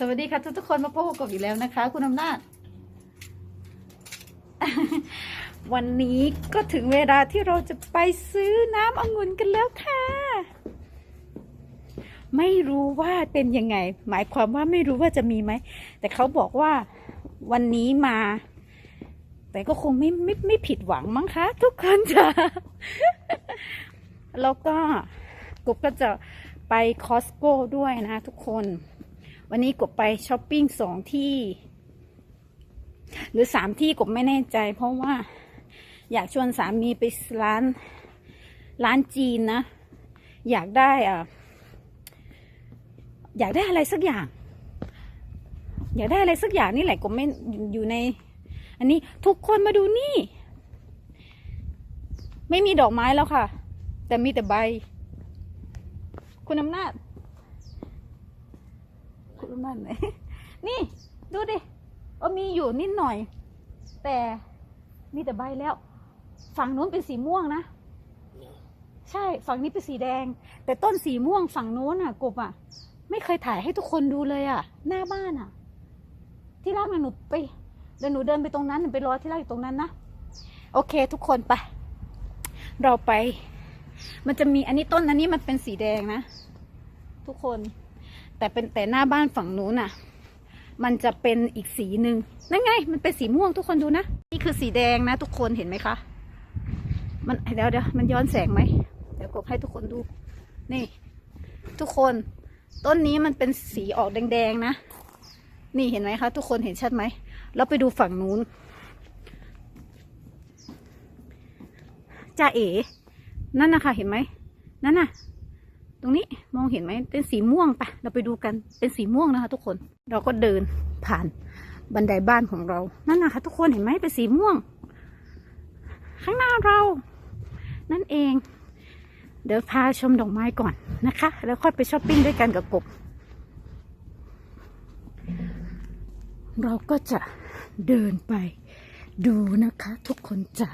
สวัสดีค่ะทุกทุกคนมาพบกับกบอีกแล้วนะคะ คุณอำนาจ วันนี้ก็ถึงเวลาที่เราจะไปซื้อน้ำองุ่นกันแล้วค่ะ ไม่รู้ว่าเป็นยังไง หมายความว่าไม่รู้ว่าจะมีไหม แต่เขาบอกว่าวันนี้มา แต่ก็คงไม่ไม่ไม่ผิดหวังมั้งคะ ทุกคนจ้ะแล้วก็กบก็จะไปคอสโก้ด้วยนะทุกคน วันนี้กบไปช้อปปิ้งสองที่ หรือสามที่กบไม่แน่ใจ เพราะว่าอยากชวนสามีไปร้าน ร้านจีนนะ อยากได้อะอยากได้อะไรสักอย่าง อยากได้อะไรสักอย่างนี่แหละกบไม่อยู่ใน อันนี้ทุกคนมาดูนี่ ไม่มีดอกไม้แล้วค่ะ แต่มีแต่ใบ คุณอำนาจ คุณอำนาจไหนนี่ดูดิเออมีอยู่นิดหน่อย แต่มีแต่ใบแล้ว ฝั่งนู้นเป็นสีม่วงนะ ใช่ฝั่งนี้เป็นสีแดง แต่ต้นสีม่วงฝั่งนู้นอะ กบอะ ไม่เคยถ่ายให้ทุกคนดูเลยอะ หน้าบ้านอะ ที่รักนะหนูไปเดี๋ยวหนูเดินไปตรงนั้นหนูไปรอที่รักอยู่ตรงนั้นนะโอเค ทุกคนไป เราไป มันจะมีอันนี้ต้นอันนี้มันเป็นสีแดงนะ ทุกคน แต่เป็นแต่หน้าบ้านฝั่งนู้นน่ะ มันจะเป็นอีกสีหนึ่งนั่นไง มันเป็นสีม่วงทุกคนดูนะ นี่คือสีแดงนะ ทุกคนเห็นไหมคะ มันเดี๋ยวเดี๋ยวมันย้อนแสงไหม เดี๋ยวกบให้ทุกคนดู นี่ ทุกคน ต้นนี้มันเป็นสีออกแดงๆนะ นี่เห็นไหมคะ ทุกคนเห็นชัดไหม แล้วไปดูฝั่งนู้นจ้าเอ๋นั่นนะคะเห็นไหมนั่นน่ะ ตรงนี้มองเห็นไหมเป็นสีม่วงปะเราไปดูกันเป็นสีม่วงนะคะ ทุกคนเราก็เดินผ่านบันไดบ้านของเรา นั่นนะคะทุกคนเห็นไหมเป็นสีม่วง ข้างหน้าเรา นั่นเอง เดี๋ยวพาชมดอกไม้ก่อนนะคะ แล้วค่อยไปช้อปปิ้งด้วยกันกับกบ เราก็จะเดินไปดูนะคะ ทุกคนจ๋า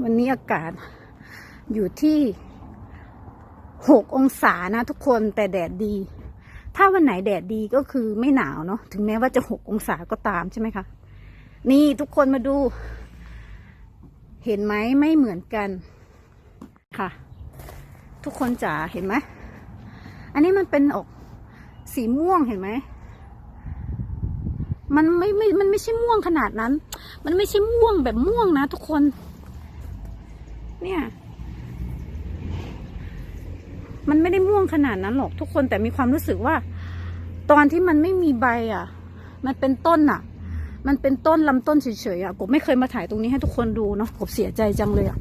วันนี้อากาศอยู่ที่หกองศานะทุกคนแต่แดดดี ถ้าวันไหนแดดดีก็คือไม่หนาวเนาะถึงแม้ว่าจะหกองศาก็ตามใช่ไหมคะ นี่ทุกคนมาดู เห็นไหมไม่เหมือนกันค่ะ ทุกคนจ๋าเห็นไหมอันนี้มันเป็นออกสีม่วงเห็นไหมมันไม่ไม่ มันไม่ใช่ม่วงขนาดนั้น มันไม่ใช่ม่วงแบบม่วงนะทุกคน เนี่ย มันไม่ได้ม่วงขนาดนั้นหรอกทุกคนแต่มีความรู้สึกว่า ตอนที่มันไม่มีใบอะ มันเป็นต้นอะ มันเป็นต้นลำต้นเฉยๆอะกบไม่เคยมาถ่ายตรงนี้ให้ทุกคนดูเนาะกบเสียใจจังเลยอะ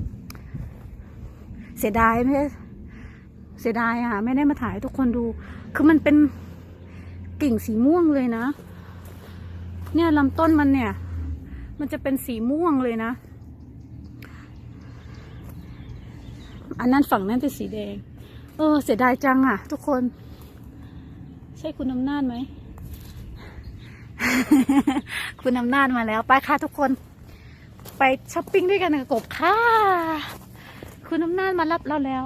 เสียดายไม่เสียดายอะ ไม่ได้มาถ่ายให้ทุกคนดู คือมันเป็นกิ่งสีม่วงเลยนะ เนี่ยลำต้นมันเนี่ย มันจะเป็นสีม่วงเลยนะ อันนั้นฝั่งนั้นเป็นสีแดง เออ เสียดายจังอะ ทุกคน ใช่คุณอำนาจไหม คุณอำนาจมาแล้ว ไปค่ะทุกคน ไปช้อปปิ้งด้วยกันกับกบค่ะ คุณอำนาจมารับเราแล้ว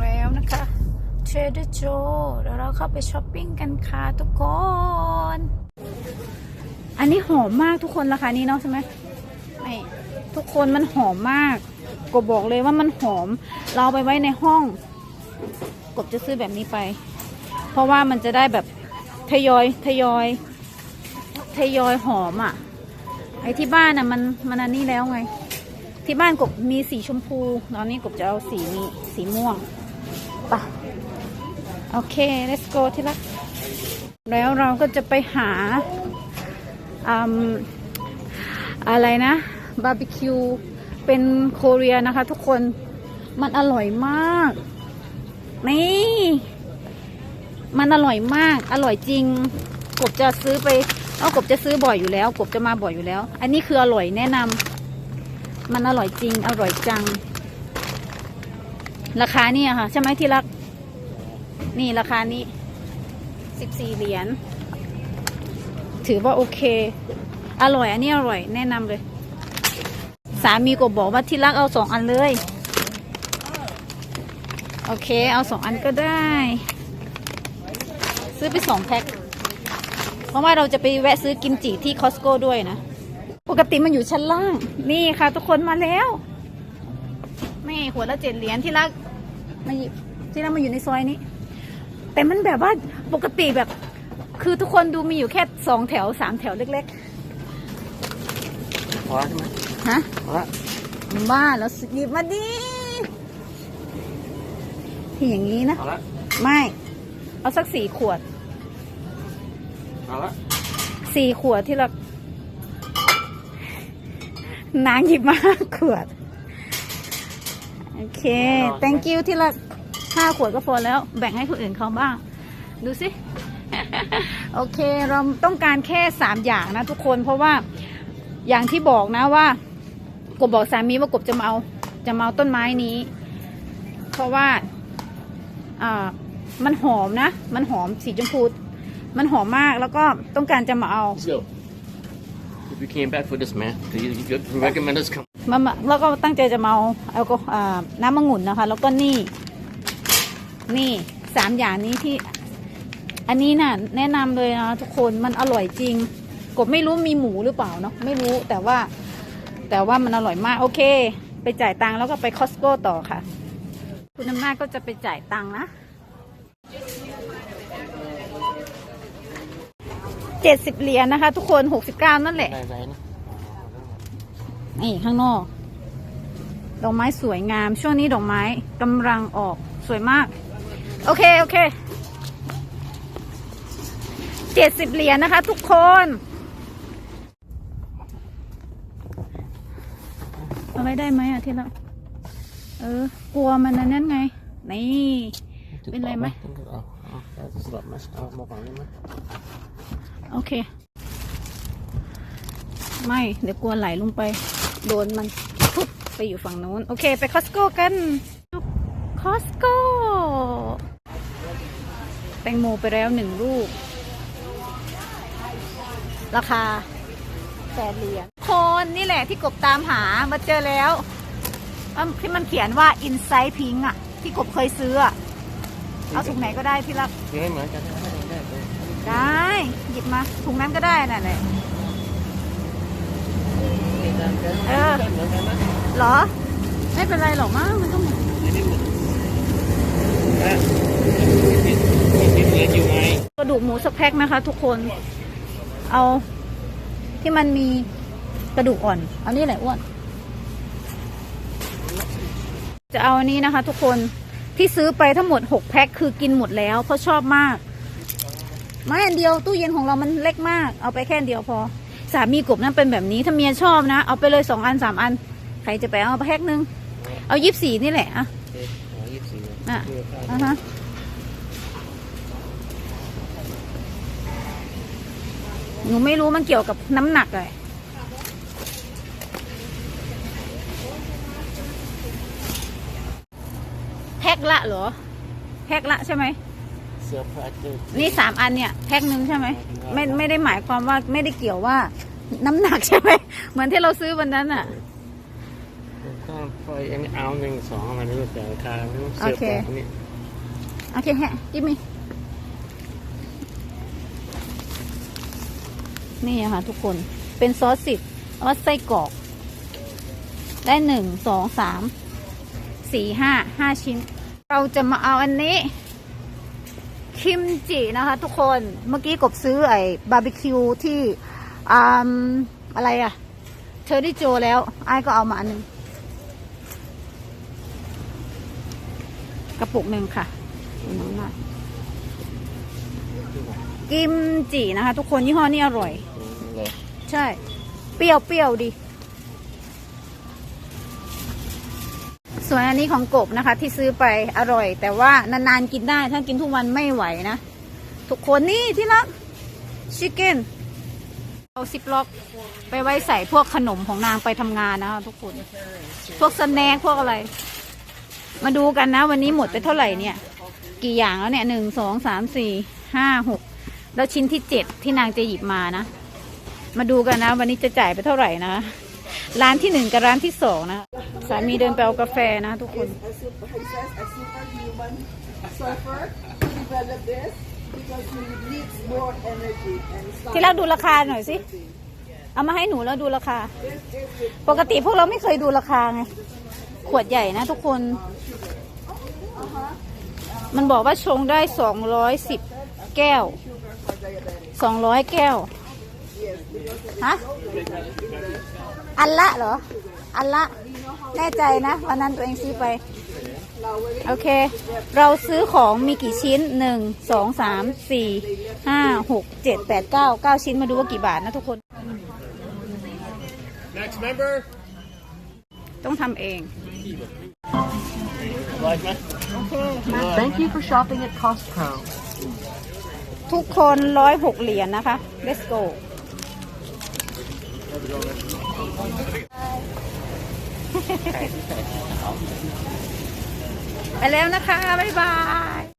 แล้วนะคะ เทรดเดอร์โจเดี๋ยวเราเข้าไปช้อปปิ้งกันค่ะทุกคน อันนี้หอมมากทุกคนราคานี้เนาะใช่ไหมไม่ทุกคนมันหอมมาก กบบอกเลยว่ามันหอม เราเอาไปไว้ในห้อง กบจะซื้อแบบนี้ไป เพราะว่ามันจะได้แบบทยอยทยอยทยอยหอมอะ ไอ้ที่บ้านอะมันมันอันนี้แล้วไง ที่บ้านกบมีสีชมพู ตอนนี้กบจะเอาสีนี้สีม่วงไป โอเค let's go ที่รักแล้วเราก็จะไปหาอืมอะไรนะบาร์บีคิวเป็นโคเรียนะคะทุกคนมันอร่อยมาก นี่ มันอร่อยมาก อร่อยจริง กบจะซื้อไปเอากบจะซื้อบ่อยอยู่แล้ว กบจะมาบ่อยอยู่แล้ว อันนี้คืออร่อยแนะนำมันอร่อยจริง อร่อยจัง ราคานี่ค่ะ ใช่ไหมที่รัก นี่ราคานี้สิบสี่เหรียญ ถือว่าโอเค อร่อย อันนี้อร่อยแนะนำเลย สามีก็บอกว่าที่รักเอาสองอันเลย โอเค เอาสองอันก็ได้ ซื้อไปสองแพ็ค เพราะว่าเราจะไปแวะซื้อกิมจิที่คอสโก้ด้วยนะ ปกติมันอยู่ชั้นล่าง นี่ค่ะ ทุกคนมาแล้วไม่หัวละเจ็ดเหรียญที่รักมาอยู่ที่รักมาอยู่ในซอยนี้ แต่มันแบบว่าปกติแบบ คือทุกคนดูมีอยู่แค่สองแถวสามแถวเล็กพอแล้วใช่ไหมๆ ฮะพอแล้วบ้าแล้วหยิบมาดิที่อย่างนี้นะ พอแล้วไม่ เอาสักสี่ขวด พอแล้วสี่ขวดที่เรานางหยิบมาห้าขวด โอเค thank you ที่ละ ห้าขวดก็พอแล้ว แบ่งให้คนอื่นเขาบ้าง ดูสิ โอเค เราต้องการแค่สามอย่างนะทุกคน เพราะว่าอย่างที่บอกนะว่ากบบอกสามีว่ากบจะมาเอาจะมาเอาต้นไม้นี้ เพราะว่าอ่ามันหอมนะ มันหอมสีชมพู มันหอมมากแล้วก็ต้องการจะมาเอา Let's go if you came back for this man do you, you recommend us come มามาแล้วก็ตั้งใจจะมาเอาแอลกออ่าน้ำมะงุ่นนะคะ แล้วก็นี่ นี่สามอย่างนี้ที่ อันนี้น่ะ แนะนำเลยนะทุกคนมันอร่อยจริง กบไม่รู้มีหมูหรือเปล่าเนาะไม่รู้แต่ว่า แต่ว่ามันอร่อยมากโอเค ไปจ่ายตังค์แล้วก็ไปคอสโก้ต่อค่ะ คุณน้ำหน้าจก็จะไปจ่ายตังค์นะเจ็ดสิบเหรียญนะคะ ทุกคนหกสิบเก้านั่นแหละได้ไหมนะนี่ข้างนอก ดอกไม้สวยงาม ช่วงนี้ดอกไม้กำลังออกสวยมาก โอเค โอเคเจ็ดสิบเหรียญนะคะ ทุกคน เอาไว้ได้ไหมอะที่เราเออ กลัวมันนั่นไง นี่ เป็นไรไหมเอาเอาเอาสลับมาเอามาฝั่งนี้ไหมโอเค ไม่ เดี๋ยวกลัวไหลลงไป โดนมันทุบไปอยู่ฝั่งนู้น โอเค ไปคอสโก้กัน คอสโก้ แตงโมไปแล้วหนึ่งลูก ราคาแปดเหรียญคนนี่แหละที่กบตามหามาเจอแล้วอันที่มันเขียนว่า inside pink อะที่กบเคยซื้ออะเอาถุงไหนก็ได้ที่รักยังไม่เหมือนกันได้ได้ได้ได้ หยิบมาถุงนั้นก็ได้นั่นแหละเออเหมือนกันนะเหรอ ไม่เป็นไรหรอกมั้งมันต้องอันนี้เหมือน อะติดเหลืออยู่ไหมกระดูกหมูสักแพ็คนะคะ ทุกคน เอาที่มันมีกระดูกอ่อนเอานี่แหละอ้วน จะเอาอันนี้นะคะ ทุกคนที่ซื้อไปทั้งหมดหกแพ็คคือกินหมดแล้วเพราะชอบมากไม่อันเดียวตู้เย็นของเรามันเล็กมาก เอาไปแค่อันเดียวพอ สามีกบนั่นเป็นแบบนี้ถ้าเมียชอบนะ เอาไปเลยสองอันสามอัน ใครจะไปเอาแพ็คนึง เอายี่สิบสี่นี่แหละอะเอ๊ะอ๋อยี่สิบสี่อะเอออะฮะ หนูไม่รู้มันเกี่ยวกับน้ำหนักเลยแพ็คละเหรอ แพ็คละใช่ไหม เสื้อผ้าเจอนี่สามอันเนี่ยแพ็คหนึ่งใช่ไหมไม่ไม่ได้หมายความว่าไม่ได้เกี่ยวว่า น้ำหนักใช่ไหมเหมือนที่เราซื้อวันนั้นอะก็พออันนี้เอาหนึ่งสองมันรู้แต่ราคาไม่รู้เสื้อโอเคผ้าอันนี้โอเคฮะกิมมี่ นี่อะค่ะทุกคนเป็นซอสสิบเอาว่าไส้กรอก ได้หนึ่งสองสามสี่ห้าห้าชิ้น เราจะมาเอาอันนี้ คิมจินะคะทุกคนเมื่อกี้กบซื้อไอ้บาร์บีคิวที่อ่าอะไรอะเธอได้โจแล้วไอ้ก็เอามาอันหนึงกระปุกหนึ่งค่ะน้ำหนักกิมจินะคะ ทุกคนยี่ห้อนี้อร่อย ใช่ เปรี้ยวเปรี้ยวดี ส่วนอันนี้ของกบนะคะ ที่ซื้อไปอร่อย แต่ว่านานๆกินได้ ถ้ากินทุกวันไม่ไหวนะ ทุกคนนี่ที่รักชิคเก้นเอาซิปล็อกไปไว้ใส่พวกขนมของนางไปทำงานนะคะทุกคน พวกสแน็คพวกอะไร มาดูกันนะ วันนี้หมดไปเท่าไหร่เนี่ย กี่อย่างแล้วเนี่ยหนึ่งสองสามสี่ห้าหกแล้วชิ้นที่เจ็ดที่นางจะหยิบมานะ มาดูกันนะ วันนี้จะจ่ายไปเท่าไหร่นะ ร้านที่หนึ่งกับร้านที่สองนะ สามีเดินไปเอากาแฟนะทุกคน ที่รักดูราคาหน่อยสิ เอามาให้หนูแล้วดูราคา ปกติพวกเราไม่เคยดูราคาไง ขวดใหญ่นะทุกคน มันบอกว่าชงได้สองร้อยสิบแก้วสองร้อยแก้ว ฮะ อันละเหรอ อันละ แน่ใจนะวันนั้นตัวเองซื้อไป โอเค เราซื้อของมีกี่ชิ้นหนึ่งสองสามสี่ห้าหกเจ็ดแปดเก้าเก้าชิ้นมาดูว่ากี่บาทนะทุกคน next member ต้องทำเอง like ไหม Thank you for shopping at Costco. ทุกคนร้อยหกเหรียญนะคะ let's go ไปแล้วนะคะ บ๊ายบาย